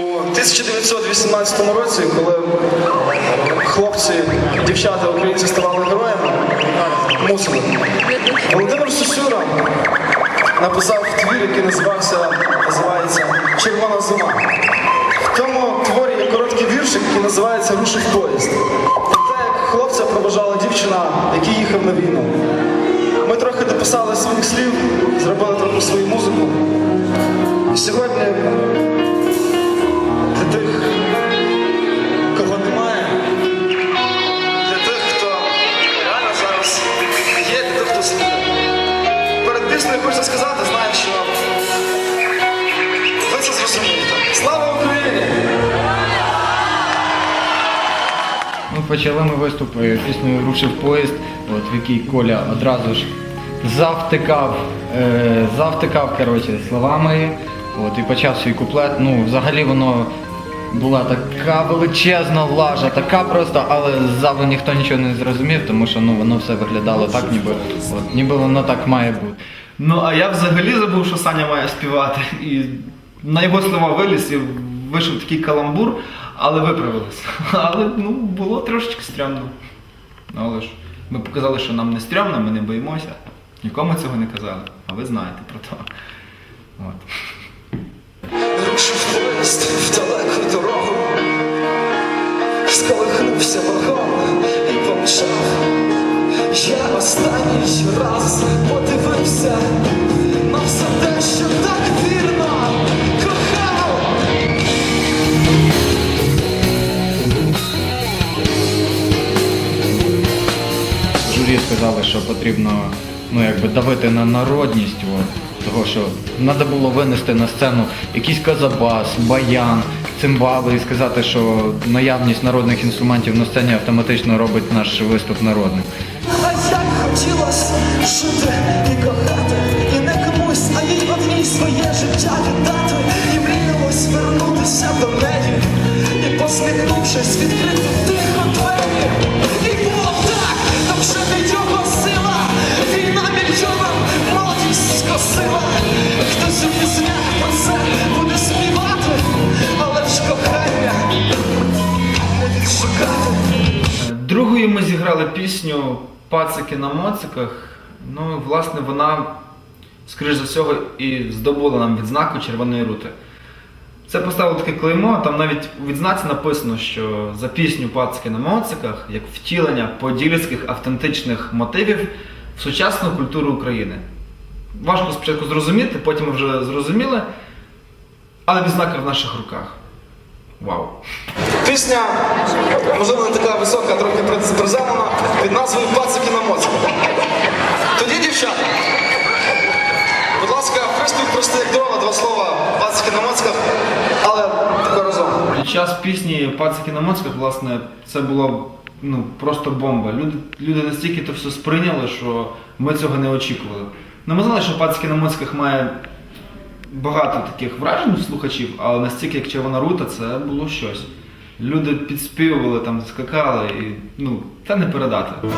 1918 році, коли хлопці, дівчата українці ставали героями, мусили. Володимир Сусюра написав твір, який називався, називається Червона зима. В тому творі є короткий віршик, який називається Рушив поїзд. Те, як хлопця проважала дівчина, який їхав на війну. Ми трохи дописали своїх слів, зробили трохи свою музику. І сьогодні Слава Україні! Ну, почали ми виступ е, піснею Рушив поїзд, от, в якій Коля одразу ж завтикав, е, завтикав коротше, словами от, і почав свій куплет. Ну, взагалі воно була така величезна лажа, така просто, але з залу ніхто нічого не зрозумів, тому що ну, воно все виглядало так, ніби, от, ніби воно так має бути. Ну, а я взагалі забув, що Саня має співати. І на його слова виліз і вийшов такий каламбур, але виправилися. Але ну, було трошечки стрьомно. Ну, але ж ми показали, що нам не стрьомно, ми не боїмося. Нікому цього не казали, а ви знаєте про то. От. Рушив поїзд в далеку дорогу, сколихнувся вагон і помчав. Я останній раз подивився на все що потрібно ну, якби, давити на народність. От, того, що треба було винести на сцену якийсь казабас, баян, цимбали і сказати, що наявність народних інструментів на сцені автоматично робить наш виступ народним. А як хотілося жити і кохати, і не комусь, а їй одній своє життя віддати, і мріялось вернутися до неї, і посміхнувшись, відкрити пісню Пацики на моциках. Ну, власне, вона, скоріш за всього, і здобула нам відзнаку Червоної рути. Це поставило таке клеймо, там навіть у відзнаці написано, що за пісню Пацики на моциках як втілення подільських автентичних мотивів в сучасну культуру України. Важко спочатку зрозуміти, потім ми вже зрозуміли, але відзнака в наших руках. Вау! Пісня, можливо, не така висока, трохи приземлена, під назвою Пацики на моциках. Тоді, дівчата, будь ласка, приступ прости як дрова, два слова Пацики на моциках, але тако разом. Під час пісні Пацики на моцках, власне, це було ну, просто бомба. Люди, люди настільки то все сприйняли, що ми цього не очікували. Ну, ми знали, що Пацики на моцках має багато таких вражень слухачів, але настільки як Червона рута, це було щось. Люди підспівували, там, скакали і ну, це не передати.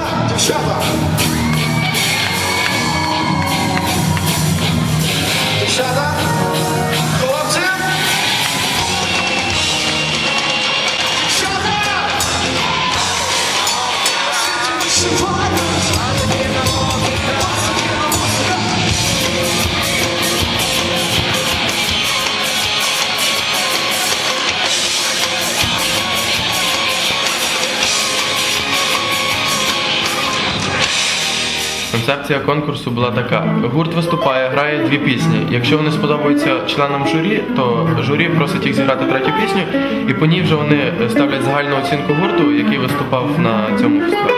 Концепція конкурсу була така: гурт виступає, грає дві пісні. Якщо вони сподобаються членам журі, то журі просить їх зіграти третю пісню, і по ній вже вони ставлять загальну оцінку гурту, який виступав на цьому фестивалі.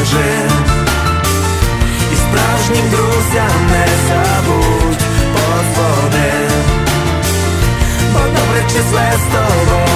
розкажи І справжнім друзям не забудь позвони, Бо добре числе з тобою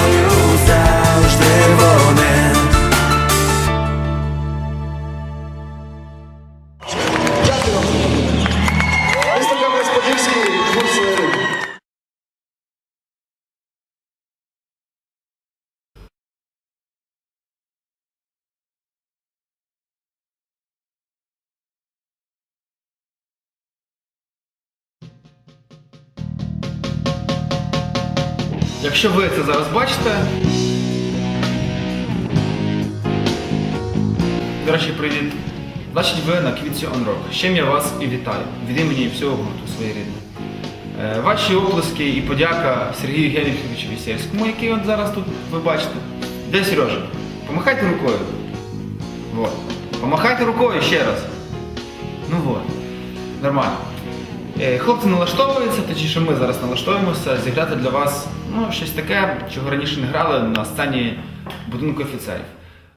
Якщо ви це зараз бачите. До речі, привіт. Значить, ви на квітці Rock. З чим я вас і вітаю. Від імені всього гурту своєрідне. Е, Ваші оплески і подяка Сергію Генріховичу Вісельському, який от зараз тут ви бачите. Де Сережа? Помахайте рукою. Вот. Помахайте рукою ще раз. Ну вот. Нормально. Е, Хлопці налаштовуються, точніше ми зараз налаштовуємося зіграти для вас ну, щось таке, чого раніше не грали на сцені будинку офіцерів.